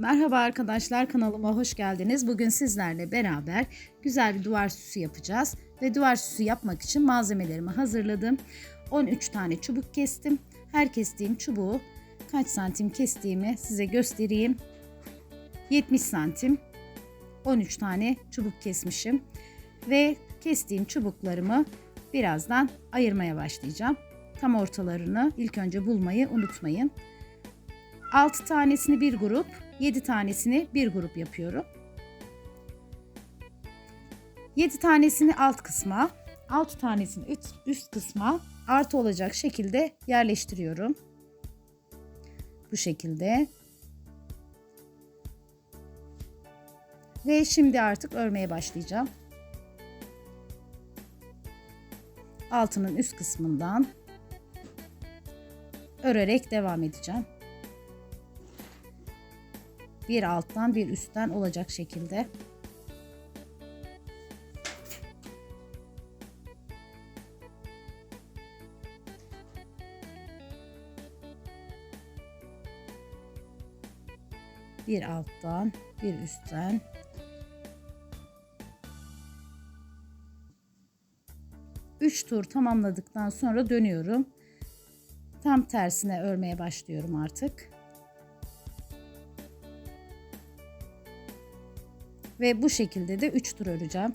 Merhaba arkadaşlar kanalıma hoş geldiniz. Bugün sizlerle beraber güzel bir duvar süsü yapacağız. Ve duvar süsü yapmak için malzemelerimi hazırladım. 13 tane çubuk kestim. Her kestiğim çubuğu kaç santim kestiğimi size göstereyim. 70 santim 13 tane çubuk kesmişim. Ve kestiğim çubuklarımı birazdan ayırmaya başlayacağım. Tam ortalarını ilk önce bulmayı unutmayın. 6 tanesini bir grup, 7 tanesini bir grup yapıyorum. 7 tanesini alt kısma, 6 tanesini üst, üst kısma artı olacak şekilde yerleştiriyorum. Bu şekilde. Ve şimdi artık örmeye başlayacağım. Altının üst kısmından örerek devam edeceğim bir alttan bir üstten olacak şekilde. Bir alttan bir üstten Üç tur tamamladıktan sonra dönüyorum. Tam tersine örmeye başlıyorum artık. Ve bu şekilde de 3 tur öreceğim.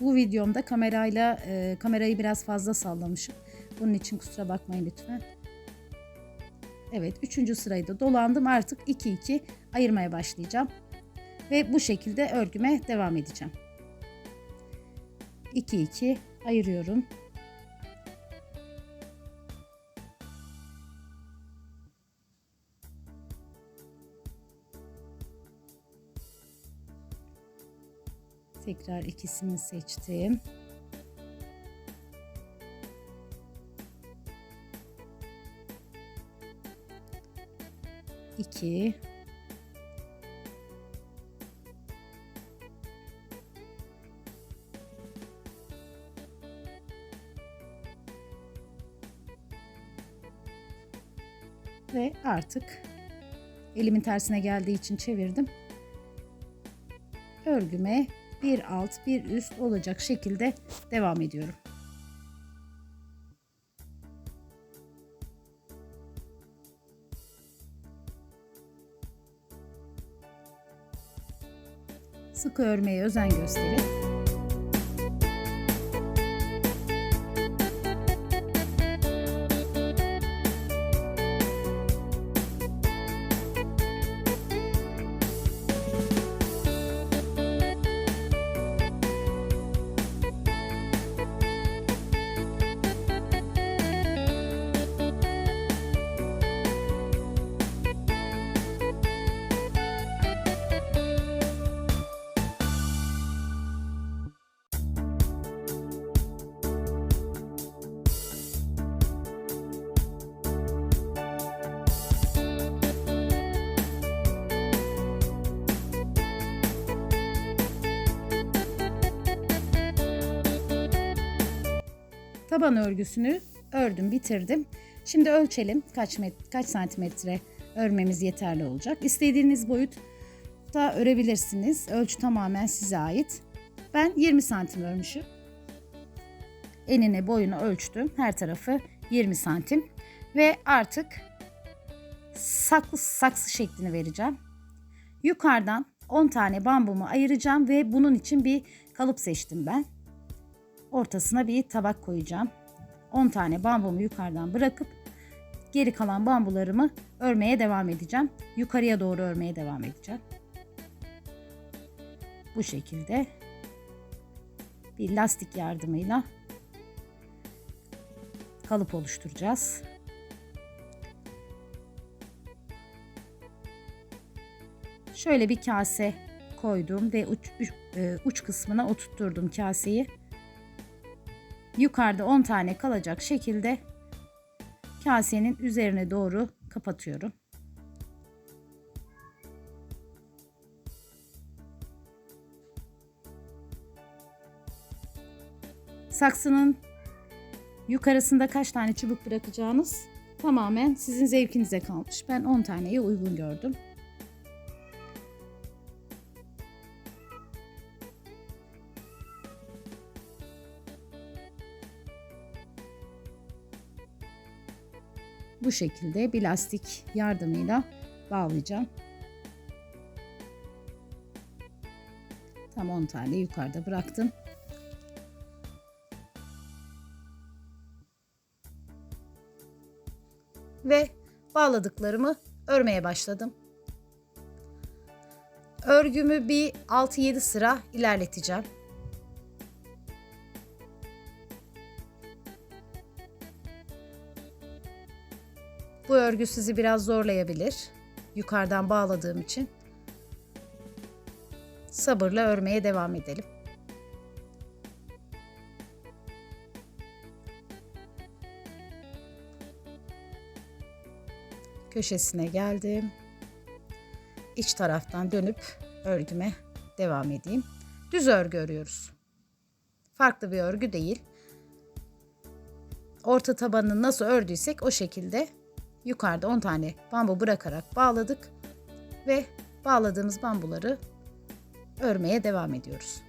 Bu videomda kamerayla e, kamerayı biraz fazla sallamışım. Bunun için kusura bakmayın lütfen. Evet 3. sırayı da dolandım. Artık 2 2 ayırmaya başlayacağım. Ve bu şekilde örgüme devam edeceğim. 2 2 ayırıyorum. Tekrar ikisini seçtim. İki. Ve artık elimin tersine geldiği için çevirdim. Örgüme bir alt bir üst olacak şekilde devam ediyorum. Sık örmeye özen gösterin. Taban örgüsünü ördüm, bitirdim. Şimdi ölçelim kaç met kaç santimetre örmemiz yeterli olacak. İstediğiniz boyutta örebilirsiniz. Ölçü tamamen size ait. Ben 20 santim örmüşüm. Enine boyunu ölçtüm. Her tarafı 20 santim. Ve artık saklı saksı şeklini vereceğim. Yukarıdan 10 tane bambumu ayıracağım ve bunun için bir kalıp seçtim ben. Ortasına bir tabak koyacağım. 10 tane bambumu yukarıdan bırakıp geri kalan bambularımı örmeye devam edeceğim. Yukarıya doğru örmeye devam edeceğim. Bu şekilde bir lastik yardımıyla kalıp oluşturacağız. Şöyle bir kase koydum ve uç, uç, e, uç kısmına oturtturdum kaseyi yukarıda 10 tane kalacak şekilde kasenin üzerine doğru kapatıyorum. Saksının yukarısında kaç tane çubuk bırakacağınız tamamen sizin zevkinize kalmış. Ben 10 taneyi uygun gördüm. Bu şekilde bir lastik yardımıyla bağlayacağım. Tam 10 tane yukarıda bıraktım. Ve bağladıklarımı örmeye başladım. Örgümü bir 6-7 sıra ilerleteceğim. Bu örgü sizi biraz zorlayabilir. Yukarıdan bağladığım için. Sabırla örmeye devam edelim. Köşesine geldim. İç taraftan dönüp örgüme devam edeyim. Düz örgü örüyoruz. Farklı bir örgü değil. Orta tabanını nasıl ördüysek o şekilde yukarıda 10 tane bambu bırakarak bağladık ve bağladığımız bambuları örmeye devam ediyoruz.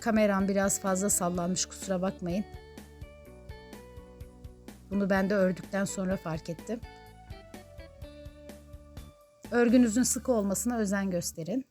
Kameram biraz fazla sallanmış kusura bakmayın. Bunu ben de ördükten sonra fark ettim. Örgünüzün sıkı olmasına özen gösterin.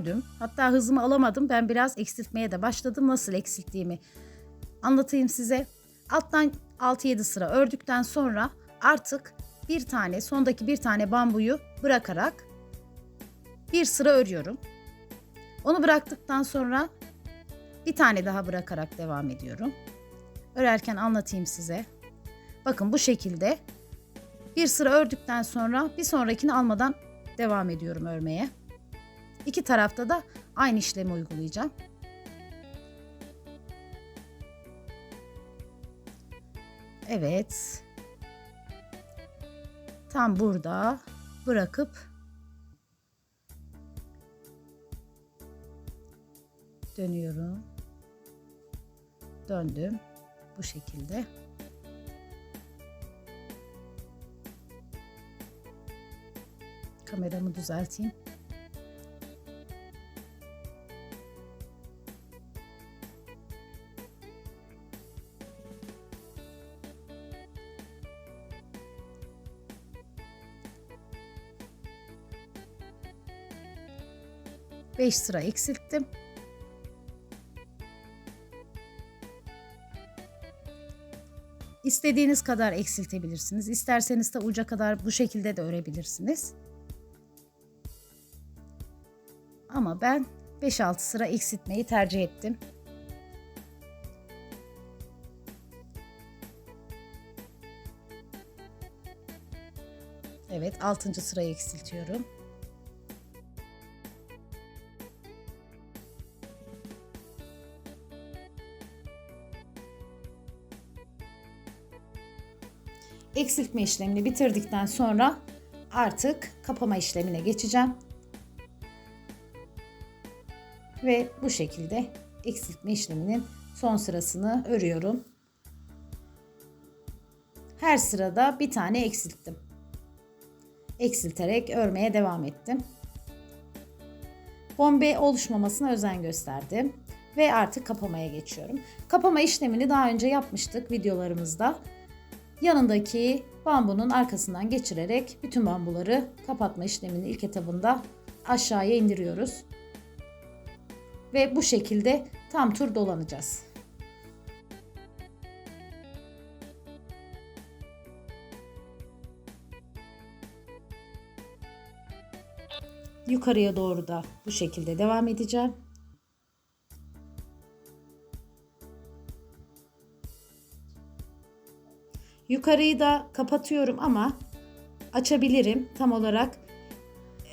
Ördüm. Hatta hızımı alamadım. Ben biraz eksiltmeye de başladım. Nasıl eksilttiğimi anlatayım size. Alttan 6-7 sıra ördükten sonra artık bir tane sondaki bir tane bambuyu bırakarak bir sıra örüyorum. Onu bıraktıktan sonra bir tane daha bırakarak devam ediyorum. Örerken anlatayım size. Bakın bu şekilde bir sıra ördükten sonra bir sonrakini almadan devam ediyorum örmeye. İki tarafta da aynı işlemi uygulayacağım. Evet. Tam burada bırakıp dönüyorum. Döndüm bu şekilde. Kameramı düzelteyim. Beş sıra eksilttim. İstediğiniz kadar eksiltebilirsiniz. İsterseniz de uca kadar bu şekilde de örebilirsiniz. Ama ben 5-6 sıra eksiltmeyi tercih ettim. Evet 6. sırayı eksiltiyorum. Eksiltme işlemini bitirdikten sonra artık kapama işlemine geçeceğim. Ve bu şekilde eksiltme işleminin son sırasını örüyorum. Her sırada bir tane eksilttim. Eksilterek örmeye devam ettim. Bombe oluşmamasına özen gösterdim ve artık kapamaya geçiyorum. Kapama işlemini daha önce yapmıştık videolarımızda. Yanındaki bambunun arkasından geçirerek bütün bambuları kapatma işleminin ilk etabında aşağıya indiriyoruz. Ve bu şekilde tam tur dolanacağız. Yukarıya doğru da bu şekilde devam edeceğim. Yukarıyı da kapatıyorum ama açabilirim. Tam olarak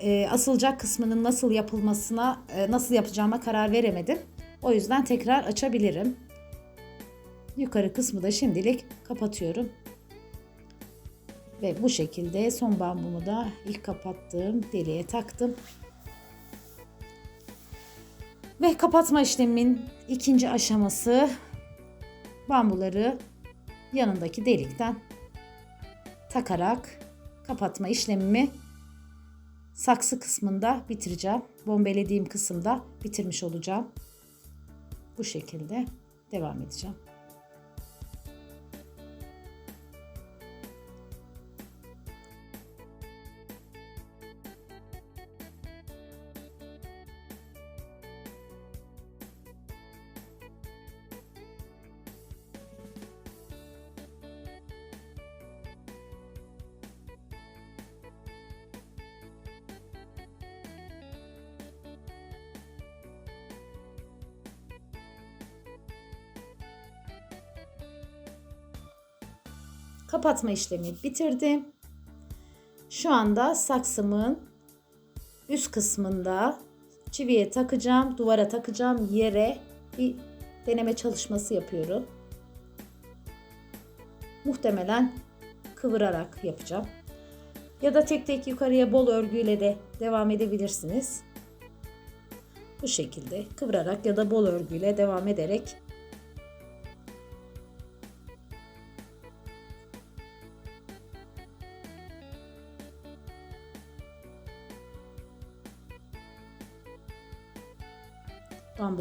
e, asılacak kısmının nasıl yapılmasına, e, nasıl yapacağıma karar veremedim. O yüzden tekrar açabilirim. Yukarı kısmı da şimdilik kapatıyorum. Ve bu şekilde son bambumu da ilk kapattığım deliğe taktım. Ve kapatma işlemimin ikinci aşaması bambuları yanındaki delikten takarak kapatma işlemimi saksı kısmında bitireceğim. Bombelediğim kısımda bitirmiş olacağım. Bu şekilde devam edeceğim. Kapatma işlemi bitirdim. Şu anda saksımın üst kısmında çiviye takacağım, duvara takacağım yere bir deneme çalışması yapıyorum. Muhtemelen kıvırarak yapacağım. Ya da tek tek yukarıya bol örgüyle de devam edebilirsiniz. Bu şekilde kıvırarak ya da bol örgüyle devam ederek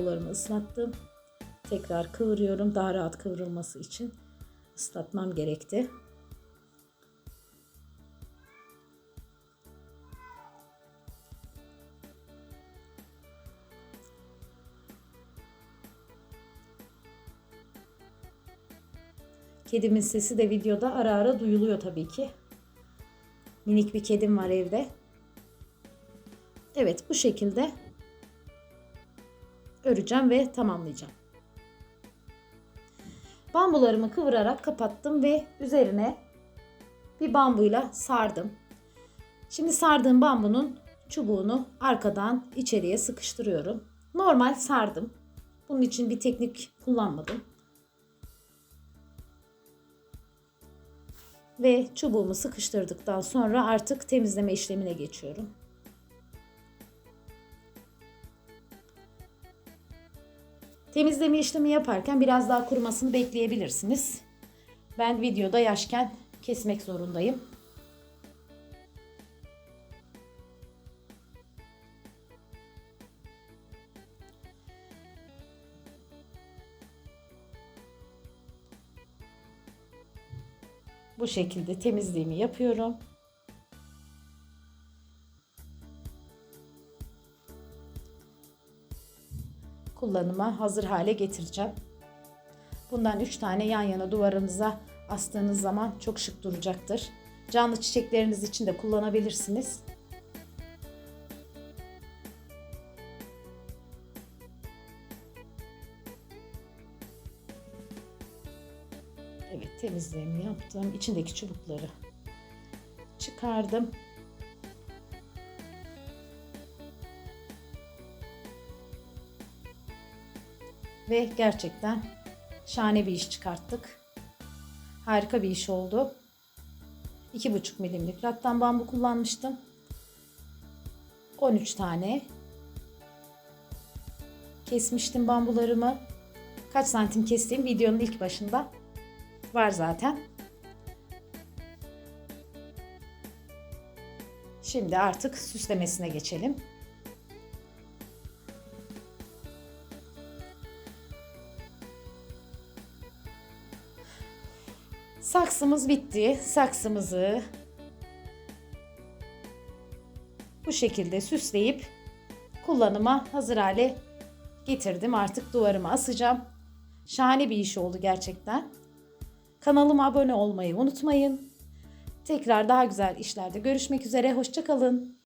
bambularımı ıslattım. Tekrar kıvırıyorum daha rahat kıvrılması için ıslatmam gerekti. Kedimin sesi de videoda ara ara duyuluyor tabii ki. Minik bir kedim var evde. Evet bu şekilde öreceğim ve tamamlayacağım. Bambularımı kıvırarak kapattım ve üzerine bir bambuyla sardım. Şimdi sardığım bambunun çubuğunu arkadan içeriye sıkıştırıyorum. Normal sardım. Bunun için bir teknik kullanmadım. Ve çubuğumu sıkıştırdıktan sonra artık temizleme işlemine geçiyorum. Temizleme işlemi yaparken biraz daha kurumasını bekleyebilirsiniz. Ben videoda yaşken kesmek zorundayım. Bu şekilde temizliğimi yapıyorum. Kullanıma hazır hale getireceğim. Bundan 3 tane yan yana duvarınıza astığınız zaman çok şık duracaktır. Canlı çiçekleriniz için de kullanabilirsiniz. Evet temizliğimi yaptım. İçindeki çubukları çıkardım. Ve gerçekten şahane bir iş çıkarttık. Harika bir iş oldu. 2,5 milimlik rattan bambu kullanmıştım. 13 tane kesmiştim bambularımı. Kaç santim kestiğim videonun ilk başında var zaten. Şimdi artık süslemesine geçelim. Saksımız bitti. Saksımızı bu şekilde süsleyip kullanıma hazır hale getirdim. Artık duvarıma asacağım. Şahane bir iş oldu gerçekten. Kanalıma abone olmayı unutmayın. Tekrar daha güzel işlerde görüşmek üzere. Hoşçakalın.